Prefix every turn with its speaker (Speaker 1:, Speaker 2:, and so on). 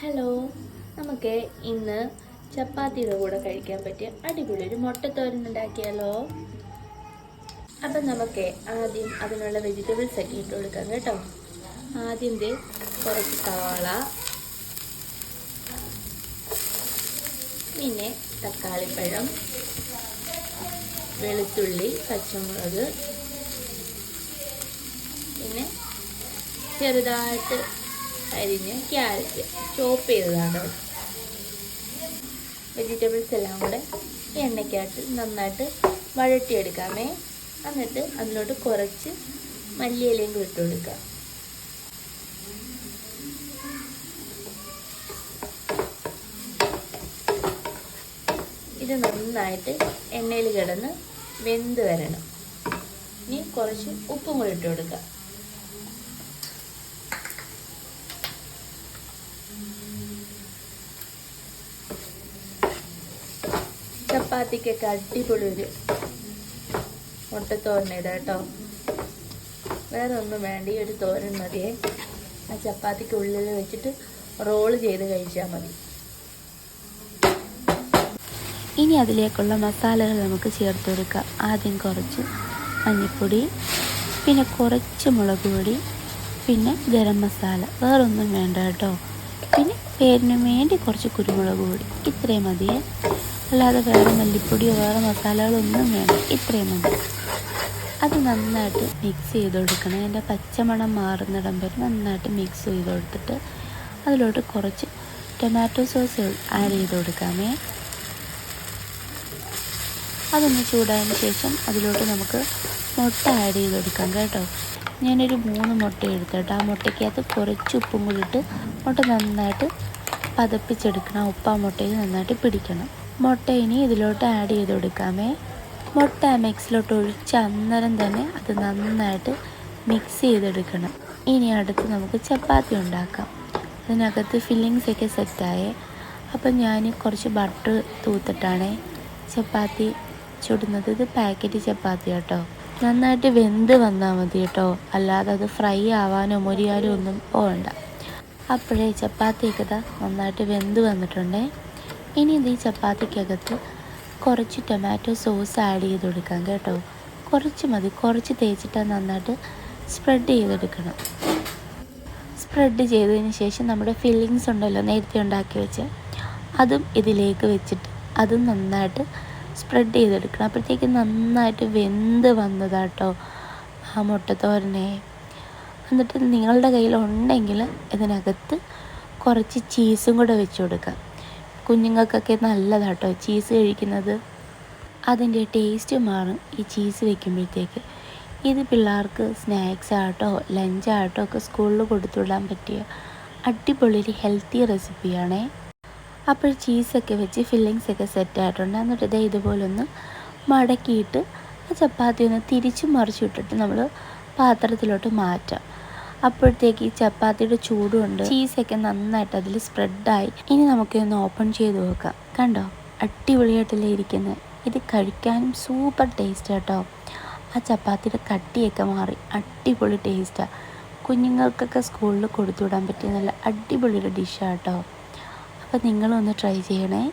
Speaker 1: Hello നമുക്ക് ഇന്ന് ചപ്പാത്തിയുടെ കൂടെ കഴിക്കാൻ പറ്റിയ അടിപൊളി ഒരു മുട്ടത്തോരൻ ഉണ്ടാക്കിയാലോ? അപ്പം നമുക്ക് ആദ്യം അതിനുള്ള വെജിറ്റബിൾസ് ഒക്കെ ഇട്ട് കൊടുക്കാം കേട്ടോ. ആദ്യം കുറച്ച് സവാള. പിന്നെ തക്കാളിപ്പഴം വെളുത്തുള്ളി പച്ചമുളക്. പിന്നെ ചെറുതായിട്ട് അരിഞ്ഞ് ക്യാരറ്റ് ചോപ്പ് ചെയ്തതാണ്. വെജിറ്റബിൾസ് എല്ലാം കൂടെ എണ്ണയ്ക്കായിട്ട് നന്നായിട്ട് വഴട്ടിയെടുക്കാമേ എന്നിട്ട് അതിലോട്ട് കുറച്ച് മല്ലിയിലയും കൂടി ഇട്ട് കൊടുക്കാം ഇത് നന്നായിട്ട് എണ്ണയിൽ കിടന്ന് വെന്ത് വരണം. ഇനി കുറച്ച് ഉപ്പും കൂടി ഇട്ട് കൊടുക്കാം ചപ്പാത്തിക്കൊക്കെ അടിപൊളി ഒരു മുട്ടത്തോരൻ കേട്ടോ. വേറെ ഒന്നും വേണ്ട ഈ ഒരു തോരൻ മതിയേ. ആ ചപ്പാത്തിക്ക് ഉള്ളിൽ വെച്ചിട്ട് റോൾ ചെയ്ത് കഴിച്ചാൽ മതി.
Speaker 2: ഇനി അതിലേക്കുള്ള മസാലകൾ നമുക്ക് ചേർത്ത് കൊടുക്കാം. ആദ്യം കുറച്ച് മഞ്ഞൾപ്പൊടി പിന്നെ കുറച്ച് മുളക് പൊടി പിന്നെ ഗരം മസാല. വേറൊന്നും വേണ്ട കേട്ടോ. പിന്നെ പേരിന് വേണ്ടി കുറച്ച് കുരുമുളക് പൊടി. ഇത്രയും മതിയേ. അല്ലാതെ വേറെ മല്ലിപ്പൊടിയോ വേറെ മസാലകളൊന്നും വേണ്ട. ഇത്രയും മതി. അത് നന്നായിട്ട് മിക്സ് ചെയ്ത് കൊടുക്കണം അതിന്റെ പച്ചമണം മാറുന്നിടം വരെ നന്നായിട്ട് മിക്സ് ചെയ്ത് കൊടുത്തിട്ട് അതിലോട്ട് കുറച്ച് ടൊമാറ്റോ സോസ് ആഡ് ചെയ്ത് കൊടുക്കാമേ അതൊന്ന് ചൂടായതിന് ശേഷം അതിലോട്ട് നമുക്ക് മുട്ട ആഡ് ചെയ്ത് കൊടുക്കാം കേട്ടോ. ഞാനൊരു മൂന്ന് മുട്ട എടുത്തിട്ട് ആ മുട്ടയ്ക്കകത്ത് കുറച്ച് ഉപ്പും കൂടി ഇട്ട് മുട്ട നന്നായിട്ട് പതപ്പിച്ചെടുക്കണം. ഉപ്പാ ആ മുട്ടയിൽ നന്നായിട്ട് പിടിക്കണം. മുട്ട ഇനി ഇതിലോട്ട് ആഡ് ചെയ്ത് കൊടുക്കാമേ. മുട്ട മിക്സിലോട്ട് ഒഴിച്ച് അന്നേരം തന്നെ അത് നന്നായിട്ട് മിക്സ് ചെയ്തെടുക്കണം. ഇനി അടുത്ത് നമുക്ക് ചപ്പാത്തി ഉണ്ടാക്കാം. അതിനകത്ത് ഫില്ലിങ്സ് ഒക്കെ സെറ്റായേ അപ്പം ഞാൻ കുറച്ച് ബട്ടർ തൂത്തിട്ടാണ് ചപ്പാത്തി ചുടുന്നത്. ഇത് പാക്കറ്റ് ചപ്പാത്തി കേട്ടോ നന്നായിട്ട് വെന്ത് വന്നാൽ മതി കേട്ടോ. അല്ലാതെ അത് ഫ്രൈ ആവാനോ മൊരിയാനോ ഒന്നും പോകണ്ട അപ്പോഴേ ചപ്പാത്തിയൊക്കെ നന്നായിട്ട് വെന്ത് വന്നിട്ടുണ്ടേ. ഇനി ഇത് ഈ ചപ്പാത്തിക്കകത്ത് കുറച്ച് ടൊമാറ്റോ സോസ് ആഡ് ചെയ്ത് കൊടുക്കാം കേട്ടോ. കുറച്ച് മതി. കുറച്ച് തേച്ചിട്ട് നന്നായിട്ട് സ്പ്രെഡ് ചെയ്തെടുക്കണം. സ്പ്രെഡ് ചെയ്തതിന് ശേഷം നമ്മുടെ ഫില്ലിങ്സ് ഉണ്ടല്ലോ നേരത്തെ ഉണ്ടാക്കി വെച്ച് അതും ഇതിലേക്ക് വെച്ചിട്ട് അതും നന്നായിട്ട് സ്പ്രെഡ് ചെയ്തെടുക്കണം. അപ്പോഴത്തേക്ക് നന്നായിട്ട് വെന്ത് വന്നതാട്ടോ ആ മുട്ടത്തോരനെ. എന്നിട്ട് നിങ്ങളുടെ കയ്യിൽ ഉണ്ടെങ്കിൽ ഇതിനകത്ത് കുറച്ച് ചീസും കൂടെ വെച്ച് കൊടുക്കാം. കുഞ്ഞുങ്ങൾക്കൊക്കെ നല്ലതാട്ടോ ചീസ് കഴിക്കുന്നത്. അതിന്റെ ടേസ്റ്റ് മാറും ഈ ചീസ് വെക്കുമ്പോഴത്തേക്ക്. ഇത് പിള്ളേർക്ക് സ്നാക്സ് ആട്ടോ ലഞ്ച് ആട്ടോ ഒക്കെ സ്കൂളിൽ കൊടുത്തുവിടാൻ പറ്റിയ അടിപൊളി ഒരു ഹെൽത്തി റെസിപ്പിയാണേ അപ്പോൾ ചീസൊക്കെ വെച്ച് ഫില്ലിങ്സ് ഒക്കെ സെറ്റ് ആയിട്ടുണ്ട്. എന്നിട്ട് ഇതേ ഇതുപോലൊന്ന് മടക്കിയിട്ട് ആ ചപ്പാത്തി ഒന്ന് തിരിച്ചു മറിച്ചിട്ടിട്ട് നമ്മൾ പാത്രത്തിലോട്ട് മാറ്റാം. അപ്പോഴത്തേക്ക് ഈ ചപ്പാത്തിയുടെ ചൂടുകൊണ്ട് ചീസൊക്കെ നന്നായിട്ട് അതിൽ സ്പ്രെഡായി ഇനി നമുക്കൊന്ന് ഓപ്പൺ ചെയ്ത് നോക്കാം. കണ്ടോ? അടിപൊളിയായിട്ടല്ലേ ഇരിക്കുന്നത് ഇത് കഴിക്കാനും സൂപ്പർ ടേസ്റ്റ് കേട്ടോ ആ ചപ്പാത്തിയുടെ കട്ടിയൊക്കെ മാറി. അടിപൊളി ടേസ്റ്റാണ് കുഞ്ഞുങ്ങൾക്കൊക്കെ സ്കൂളിൽ കൊടുത്തു വിടാൻ പറ്റിയ നല്ല അടിപൊളി ഒരു ഡിഷാണ് കേട്ടോ അപ്പോൾ നിങ്ങളൊന്ന് ട്രൈ ചെയ്യണേ.